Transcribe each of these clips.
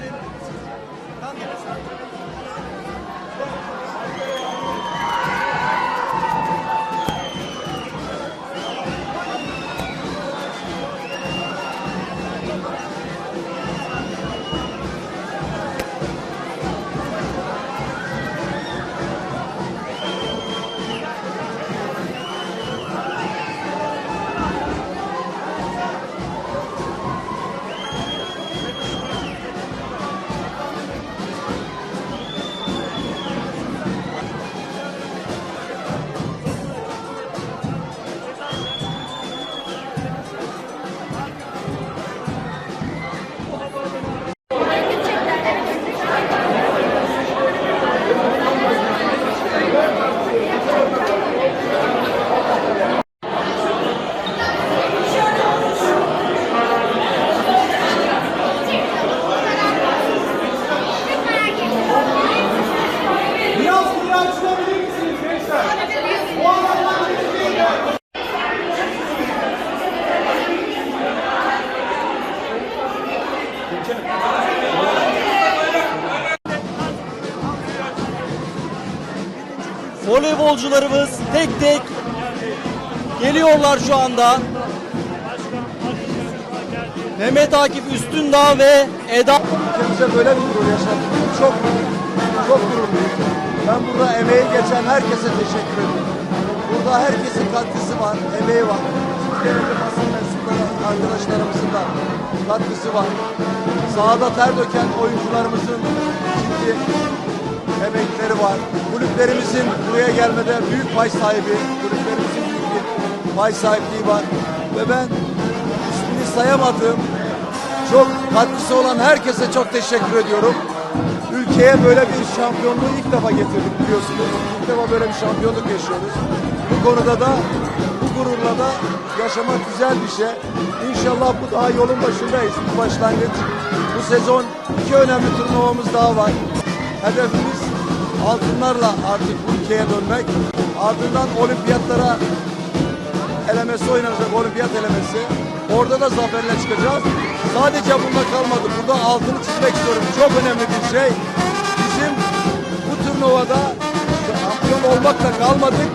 değerlendirebilirsiniz. Tam Voleybolcularımız tek tek geliyorlar şu anda. Mehmet Akif Üstündağ ve Eda ülkemize böyle bir gurur yaşattık. Çok çok gururluyum. Ben burada emeği geçen herkese teşekkür ediyorum. Burada herkesin katkısı var, emeği var. Türkiye'deki basın arkadaşlarımızın da katkısı var. Sahada ter döken oyuncularımızın ciddi emekleri var. Kulüplerimizin buraya gelmede büyük pay sahibi, kulüplerimizin büyük bir pay sahipliği var. Ve ben ismini sayamadığım çok katkısı olan herkese çok teşekkür ediyorum. Ülkeye böyle bir şampiyonluğu ilk defa getirdik biliyorsunuz. İlk defa böyle bir şampiyonluk yaşıyoruz. Bu konuda da bu gururla da yaşamak güzel bir şey. İnşallah bu daha yolun başındayız. Bu başlangıç. Bu sezon iki önemli turnuvamız daha var. Hedefimiz altınlarla artık bu ülkeye dönmek. Ardından olimpiyatlara elemesi oynanacak olimpiyat elemesi. Orada da zaferle çıkacağız. Sadece bunda kalmadı. Burada altını çizmek istiyorum. Çok önemli bir şey. Bizim bu turnuvada şampiyon olmakla kalmadık.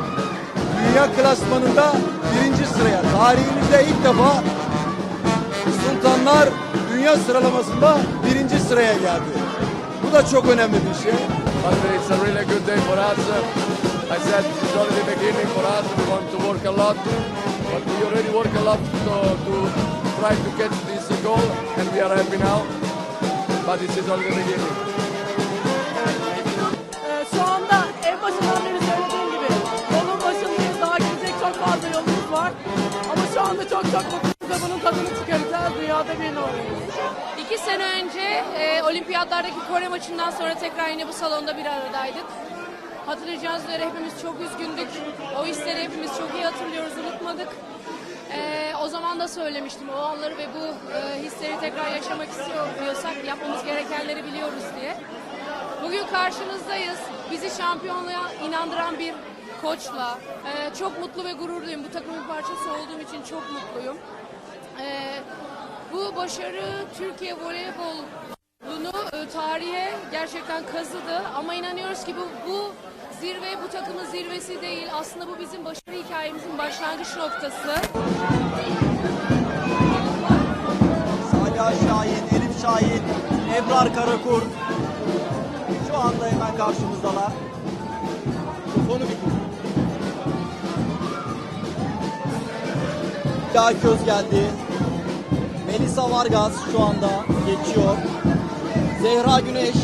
Dünya klasmanında birinci sıraya. Tarihimizde ilk defa Sultanlar dünya sıralamasında birinci sıraya geldi. Bu da çok önemli bir şey. But it's a really good day for us. I said it's only the beginning for us. We want to work a lot, but we already work a lot to, to try to catch this goal, and we are happy now. But this is only the beginning. Şu anda en başından beri söylediğim gibi yolun başındayız. Daha gidecek çok fazla yolumuz var. Ama şu anda çok çok mutluyuz ve bunun tadını çıkaracağız. Dünyada bir oluyoruz. İki sene önce e, olimpiyatlardaki Kore maçından sonra tekrar yine bu salonda bir aradaydık. Hatırlayacağınız üzere hepimiz çok üzgündük. O hisleri hepimiz çok iyi hatırlıyoruz, unutmadık. E, o zaman da söylemiştim o anları ve bu e, hisleri tekrar yaşamak istiyorsak yapmamız gerekenleri biliyoruz diye. Bugün karşınızdayız. Bizi şampiyonluğa inandıran bir koçla. e, çok mutlu ve gururluyum. Bu takımın parçası olduğum için çok mutluyum. E, bu başarı Türkiye voleybolunu e, tarihe gerçekten kazıdı ama inanıyoruz ki bu, bu zirve bu takımın zirvesi değil. Aslında bu bizim başarı hikayemizin başlangıç noktası. Salih Şahin, Elif Şahin, Ebrar Karakur şu anda hemen karşımızdalar. Mikrofonu bir Hülya Köz geldi. Melisa Vargas şu anda geçiyor. Zehra Güneş,